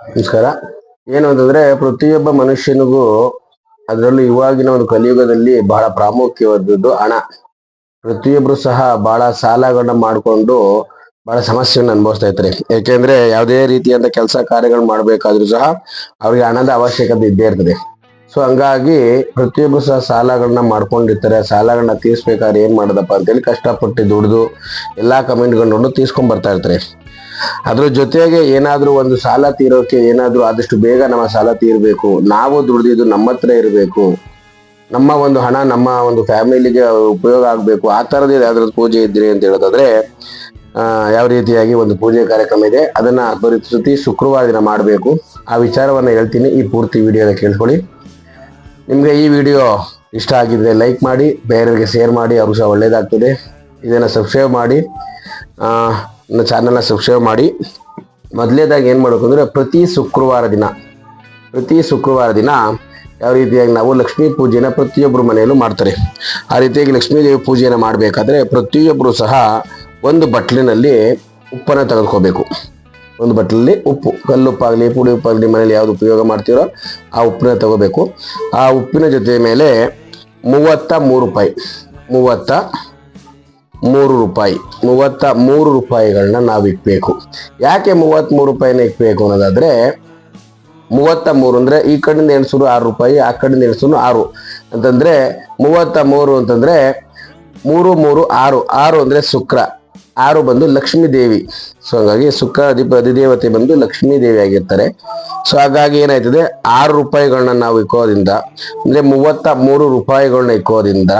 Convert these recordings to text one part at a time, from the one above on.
ನಮಸ್ಕಾರ. ಏನು ಅಂತಂದ್ರೆ ಪ್ರತಿಯೊಬ್ಬ ಮನುಷ್ಯನಿಗೂ ಅದರಲ್ಲೂ ಇವಾಗಿನ ಒಂದು ಕಲಿಯುಗದಲ್ಲಿ ಬಹಳ ಪ್ರಾಮುಖ್ಯವಾದದ್ದು ಹಣ. ಪ್ರತಿಯೊಬ್ರು ಸಹ ಬಹಳ ಸಾಲಗಳನ್ನ ಮಾಡಿಕೊಂಡು ಬಹಳ ಸಮಸ್ಯೆಯನ್ನು ಅನುಭವಿಸ್ತಾ ಇರ್ತಾರೆ ಯಾಕೆಂದ್ರೆ ಯಾವುದೇ ರೀತಿಯಾದ ಕೆಲಸ ಕಾರ್ಯಗಳು ಮಾಡ್ಬೇಕಾದ್ರು ಸಹ ಅವ್ರಿಗೆ ಹಣದ ಅವಶ್ಯಕತೆ ಇದ್ದೇ ಇರ್ತದೆ. ಸೊ ಹಂಗಾಗಿ ಪ್ರತಿಯೊಬ್ರು ಸಹ ಸಾಲಗಳನ್ನ ಮಾಡ್ಕೊಂಡಿರ್ತಾರೆ. ಸಾಲಗಳನ್ನ ತೀರ್ಸ್ಬೇಕಾದ್ರೆ ಏನ್ ಮಾಡೋದಪ್ಪ ಅಂತೇಳಿ ಕಷ್ಟಪಟ್ಟು ದುಡಿದು ಎಲ್ಲಾ ಕಮೆಂಟ್ಗಳನ್ನು ತೀರ್ಸ್ಕೊಂಡ್ ಬರ್ತಾ ಇರ್ತಾರೆ. ಅದ್ರ ಜೊತೆಗೆ ಏನಾದರೂ ಒಂದು ಸಾಲ ತೀರೋಕೆ ಏನಾದರೂ ಆದಷ್ಟು ಬೇಗ ನಮ್ಮ ಸಾಲ ತೀರಬೇಕು. ನಾವು ದುಡಿದಿದ್ದು ನಮ್ಮ ಹತ್ರ ಇರಬೇಕು. ನಮ್ಮ ಒಂದು ಹಣ ನಮ್ಮ ಒಂದು ಫ್ಯಾಮಿಲಿಗೆ ಉಪಯೋಗ ಆಗಬೇಕು. ಆ ಥರದ್ದು ಯಾವ್ದಾದ್ರು ಪೂಜೆ ಇದ್ರಿ ಅಂತ ಹೇಳೋದಾದ್ರೆ ಯಾವ ರೀತಿಯಾಗಿ ಒಂದು ಪೂಜೆ ಕಾರ್ಯಕ್ರಮ ಇದೆ, ಅದನ್ನ ಪ್ರತಿ ಶುಕ್ರವಾರ ದಿನ ಮಾಡಬೇಕು. ಆ ವಿಚಾರವನ್ನ ಹೇಳ್ತೀನಿ. ಈ ಪೂರ್ತಿ ವಿಡಿಯೋನ ಕೇಳ್ಕೊಳ್ಳಿ. ನಿಮಗೆ ಈ ವಿಡಿಯೋ ಇಷ್ಟ ಆಗಿದ್ರೆ ಲೈಕ್ ಮಾಡಿ, ಬೇರೆಯವರಿಗೆ ಶೇರ್ ಮಾಡಿ ಅವರು ಸಹ ಒಳ್ಳೇದಾಗ್ತದೆ. ಇದನ್ನು ಸಬ್ಸ್ಕ್ರೈಬ್ ಮಾಡಿ. ನನ್ನ ಚಾನಲ್ನ ಸಬ್ಸ್ಕ್ರೈಬ್ ಮಾಡಿ. ಮೊದಲೇದಾಗಿ ಏನು ಮಾಡಬೇಕು ಅಂದರೆ ಪ್ರತಿ ಶುಕ್ರವಾರ ದಿನ, ಪ್ರತಿ ಶುಕ್ರವಾರ ದಿನ ಯಾವ ರೀತಿಯಾಗಿ ನಾವು ಲಕ್ಷ್ಮೀ ಪೂಜೆನ ಪ್ರತಿಯೊಬ್ಬರು ಮನೆಯಲ್ಲೂ ಮಾಡ್ತಾರೆ. ಆ ರೀತಿಯಾಗಿ ಲಕ್ಷ್ಮೀ ದೇವಿ ಪೂಜೆಯನ್ನು ಮಾಡಬೇಕಾದ್ರೆ ಪ್ರತಿಯೊಬ್ಬರು ಸಹ ಒಂದು ಬಟ್ಲಿನಲ್ಲಿ ಉಪ್ಪನ್ನು ತೆಗೆದುಕೋಬೇಕು. ಒಂದು ಬಟ್ಲಲ್ಲಿ ಉಪ್ಪು, ಕಲ್ಲುಪ್ಪಾಗಲಿ ಪುಡಿ ಉಪ್ಪಾಗಲಿ ಮನೇಲಿ ಯಾವುದು ಉಪಯೋಗ ಮಾಡ್ತೀರೋ ಆ ಉಪ್ಪನ್ನ ತಗೋಬೇಕು. ಆ ಉಪ್ಪಿನ ಜೊತೆ ಮೇಲೆ ಮೂವತ್ತ ಮೂರು ರೂಪಾಯಿ, ಮೂವತ್ತ ಮೂರು ರೂಪಾಯಿ. ಮೂವತ್ತ ಮೂರು ರೂಪಾಯಿಗಳನ್ನ ನಾವು ಇಕ್ಬೇಕು. ಯಾಕೆ ಮೂವತ್ತ್ ಮೂರು ರೂಪಾಯಿನ ಇಕ್ಬೇಕು ಅನ್ನೋದಾದ್ರೆ, ಮೂವತ್ತ ಮೂರು ಅಂದ್ರೆ ಈ ಕಡೆಯಿಂದ ಎಣಿಸೋರು ಆರು ರೂಪಾಯಿ, ಆ ಕಡೆಯಿಂದ ಎಣಿಸೋರು ಆರು. ಅಂತಂದ್ರೆ, ಮೂವತ್ತ ಮೂರು ಅಂತಂದ್ರೆ ಮೂರು ಮೂರು, ಆರು. ಆರು ಅಂದ್ರೆ ಶುಕ್ರ. ಆರು ಬಂದು ಲಕ್ಷ್ಮೀ ದೇವಿ. ಸೊ ಹಾಗಾಗಿ ಶುಕ್ರ ಅಧಿಪ ಅಧಿದೇವತೆ ಬಂದು ಲಕ್ಷ್ಮೀ ದೇವಿ ಆಗಿರ್ತಾರೆ. ಸೊ ಹಾಗಾಗಿ ಏನಾಯ್ತದೆ? ಆರು ರೂಪಾಯಿಗಳನ್ನ ನಾವು ಇಕ್ಕೋದ್ರಿಂದ, ಅಂದ್ರೆ ಮೂವತ್ತ ಮೂರು ರೂಪಾಯಿಗಳನ್ನ ಇಕ್ಕೋದ್ರಿಂದ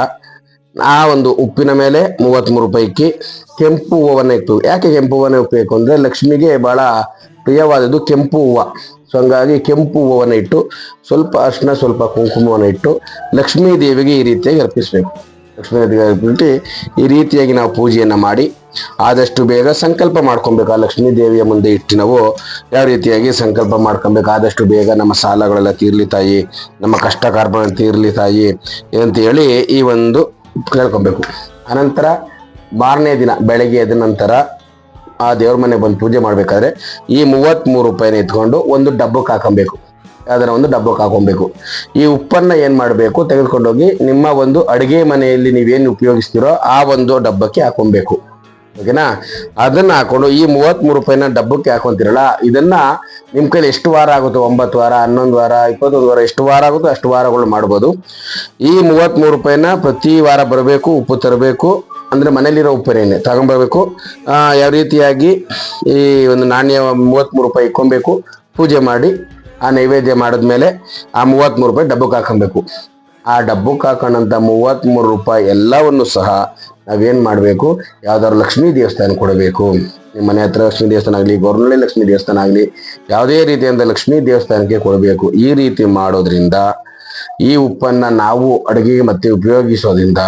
ಆ ಒಂದು ಉಪ್ಪಿನ ಮೇಲೆ ಮೂವತ್ತ್ಮೂರು ಪೈಕಿ ಕೆಂಪು ಹೂವನ್ನ ಇಟ್ಟು. ಯಾಕೆ ಕೆಂಪು ಹೂವನ್ನ ಉಪ್ಪಬೇಕು ಅಂದರೆ ಲಕ್ಷ್ಮಿಗೆ ಬಹಳ ಪ್ರಿಯವಾದದ್ದು ಕೆಂಪು ಹೂವ. ಸೊ ಹಂಗಾಗಿ ಕೆಂಪು ಹೂವನ್ನ ಇಟ್ಟು, ಸ್ವಲ್ಪ ಅರ್ಶಿನ ಸ್ವಲ್ಪ ಕುಂಕುಮವನ್ನು ಇಟ್ಟು ಲಕ್ಷ್ಮೀ ದೇವಿಗೆ ಈ ರೀತಿಯಾಗಿ ಅರ್ಪಿಸಬೇಕು. ಲಕ್ಷ್ಮೀ ದೇವಿಗೆ ಅರ್ಪಿಸಿ ಈ ರೀತಿಯಾಗಿ ನಾವು ಪೂಜೆಯನ್ನು ಮಾಡಿ ಆದಷ್ಟು ಬೇಗ ಸಂಕಲ್ಪ ಮಾಡ್ಕೊಬೇಕು. ಆ ಲಕ್ಷ್ಮೀ ದೇವಿಯ ಮುಂದೆ ಇಟ್ಟು ನಾವು ಯಾವ ರೀತಿಯಾಗಿ ಸಂಕಲ್ಪ ಮಾಡ್ಕೊಬೇಕು? ಆದಷ್ಟು ಬೇಗ ನಮ್ಮ ಸಾಲಗಳೆಲ್ಲ ತೀರ್ಲಿ ತಾಯಿ, ನಮ್ಮ ಕಷ್ಟ ಕಾರ್ಪಣ್ಯ ತೀರ್ಲಿ ತಾಯಿ ಅಂತ ಹೇಳಿ ಈ ಒಂದು ಕೇಳ್ಕೊಬೇಕು. ಅನಂತರ ಮಾರನೇ ದಿನ ಬೆಳಗ್ಗೆ ಎದ್ದ ನಂತರ ಆ ದೇವ್ರ ಮನೆ ಬಂದು ಪೂಜೆ ಮಾಡ್ಬೇಕಾದ್ರೆ ಈ ಮೂವತ್ತ್ಮೂರು ರೂಪಾಯಿನ ಎತ್ಕೊಂಡು ಒಂದು ಡಬ್ಬಕ್ಕೆ ಹಾಕೊಬೇಕು ಅದನ್ನ ಒಂದು ಡಬ್ಬಕ್ಕೆ ಹಾಕೊಬೇಕು ಈ ಉಪ್ಪನ್ನ ಏನು ಮಾಡಬೇಕು? ತೆಗೆದುಕೊಂಡೋಗಿ ನಿಮ್ಮ ಒಂದು ಅಡುಗೆ ಮನೆಯಲ್ಲಿ ನೀವೇನು ಉಪಯೋಗಿಸ್ತೀರೋ ಆ ಒಂದು ಡಬ್ಬಕ್ಕೆ ಹಾಕೊಬೇಕು ಓಕೆನಾ? ಅದನ್ನ ಹಾಕೊಂಡು ಈ ಮೂವತ್ತ್ಮೂರು ರೂಪಾಯಿನ ಡಬ್ಬಕ್ಕೆ ಹಾಕೊಂತೀರಲ್ಲ, ಇದನ್ನ ನಿಮ್ಮ ಕೈಲಿ ಎಷ್ಟು ವಾರ ಆಗುತ್ತೋ? ಒಂಬತ್ತು ವಾರ, ಹನ್ನೊಂದು ವಾರ, ಇಪ್ಪತ್ತೊಂದು ವಾರ, ಎಷ್ಟು ವಾರ ಆಗುತ್ತೋ ಅಷ್ಟು ವಾರಗಳು ಮಾಡ್ಬೋದು. ಈ ಮೂವತ್ತ್ಮೂರು ರೂಪಾಯಿನ ಪ್ರತಿ ವಾರ ಬರಬೇಕು, ಉಪ್ಪು ತರಬೇಕು, ಅಂದರೆ ಮನೇಲಿರೋ ಉಪ್ಪೇನೆ ತಗೊಂಬರ್ಬೇಕು. ಯಾವ ರೀತಿಯಾಗಿ ಈ ಒಂದು ನಾಣ್ಯ ಮೂವತ್ತ್ಮೂರು ರೂಪಾಯಿ ಇಕ್ಕೊಬೇಕು ಪೂಜೆ ಮಾಡಿ, ಆ ನೈವೇದ್ಯ ಮಾಡಿದ್ಮೇಲೆ ಆ ಮೂವತ್ತ್ಮೂರು ರೂಪಾಯಿ ಡಬ್ಬಕ್ಕೆ ಹಾಕೊಬೇಕು. ಆ ಡಬ್ಬಕ್ಕೆ ಹಾಕೊಂಡಂಥ ಮೂವತ್ತ್ಮೂರು ರೂಪಾಯಿ ಎಲ್ಲವನ್ನು ಸಹ ನಾವೇನ್ ಮಾಡಬೇಕು? ಯಾವ್ದಾದ್ರು ಲಕ್ಷ್ಮೀ ದೇವಸ್ಥಾನ ಕೊಡಬೇಕು. ನಿಮ್ಮ ಮನೆ ಹತ್ರ ಲಕ್ಷ್ಮೀ ದೇವಸ್ಥಾನ ಆಗಲಿ, ಗೊರ್ನಳ್ಳಿ ಲಕ್ಷ್ಮೀ ದೇವಸ್ಥಾನ ಆಗಲಿ, ಯಾವುದೇ ರೀತಿಯಿಂದ ಲಕ್ಷ್ಮೀ ದೇವಸ್ಥಾನಕ್ಕೆ ಕೊಡಬೇಕು. ಈ ರೀತಿ ಮಾಡೋದ್ರಿಂದ ಈ ಉಪ್ಪನ್ನ ನಾವು ಅಡುಗೆಗೆ ಮತ್ತೆ ಉಪಯೋಗಿಸೋದ್ರಿಂದ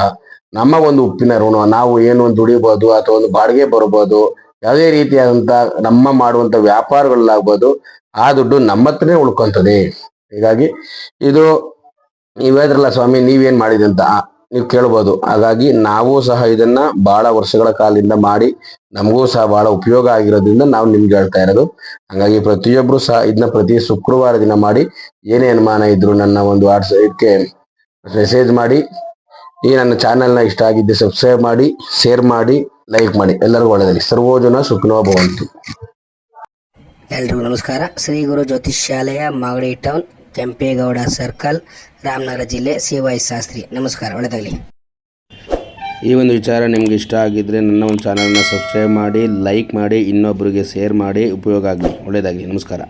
ನಮ್ಮ ಒಂದು ಉಪ್ಪಿನ ಋಣ, ನಾವು ಏನು ಒಂದು ದುಡಿಬೋದು ಅಥವಾ ಒಂದು ಬಾಡಿಗೆ ಬರ್ಬೋದು, ಯಾವುದೇ ರೀತಿಯಾದಂತ ನಮ್ಮ ಮಾಡುವಂತ ವ್ಯಾಪಾರಗಳಾಗ್ಬೋದು ಆ ದುಡ್ಡು ನಮ್ಮ ಹತ್ರನೇ ಉಳ್ಕೊಂತದೆ ಹೀಗಾಗಿ ಇದು ನೀವ್ ಹೇಳಿದ್ರಲ್ಲ ಸ್ವಾಮಿ, ನೀವೇನ್ ಮಾಡಿದಂತ ನೀವು ಕೇಳ್ಬೋದು. ಹಾಗಾಗಿ ನಾವು ಸಹ ಇದನ್ನ ಬಹಳ ವರ್ಷಗಳ ಕಾಲದಿಂದ ಮಾಡಿ ನಮಗೂ ಸಹ ಬಹಳ ಉಪಯೋಗ ಆಗಿರೋದ್ರಿಂದ ನಾವು ನಿಮ್ಗೆ ಹೇಳ್ತಾ ಇರೋದು. ಹಾಗಾಗಿ ಪ್ರತಿಯೊಬ್ರು ಸಹ ಇದನ್ನ ಪ್ರತಿ ಶುಕ್ರವಾರ ದಿನ ಮಾಡಿ ಏನೇ ಅನುಮಾನ ಇದ್ರು ನನ್ನ ಒಂದು ವಾಟ್ಸ್ಆಪ್ಗೆ ಮೆಸೇಜ್ ಮಾಡಿ. ಈ ನನ್ನ ಚಾನೆಲ್ನ ಇಷ್ಟ ಆಗಿದ್ದೆ ಸಬ್ಸ್ಕ್ರೈಬ್ ಮಾಡಿ ಶೇರ್ ಮಾಡಿ ಲೈಕ್ ಮಾಡಿ. ಎಲ್ಲರಿಗೂ ಒಳ್ಳೆಯದಲ್ಲಿ ಸರ್ವೋಜನ ಸುಖನೋ ಭವಂತು. ಎಲ್ರಿಗೂ ನಮಸ್ಕಾರ. ಶ್ರೀ ಗುರು ಜ್ಯೋತಿಷ್ಯಾಲಯ ಮಾಗಡಿ ಟೌನ್ ಕೆಂಪೇಗೌಡ ಸರ್ಕಲ್, ರಾಮನಗರ ಜಿಲ್ಲೆ ಸಿ ಶಾಸ್ತ್ರಿ. ನಮಸ್ಕಾರ, ಒಳ್ಳೆದಾಗಲಿ. ಈ ಒಂದು ವಿಚಾರ ನಿಮ್ಗೆ ಇಷ್ಟ ಆಗಿದ್ರೆ ನನ್ನ ಒಂದು ಚಾನಲ್ನ ಸಬ್ಸ್ಕ್ರೈಬ್ ಮಾಡಿ ಲೈಕ್ ಮಾಡಿ ಇನ್ನೊಬ್ಬರಿಗೆ ಶೇರ್ ಮಾಡಿ, ಉಪಯೋಗ ಆಗಲಿ. ಒಳ್ಳೆಯದಾಗಲಿ ನಮಸ್ಕಾರ.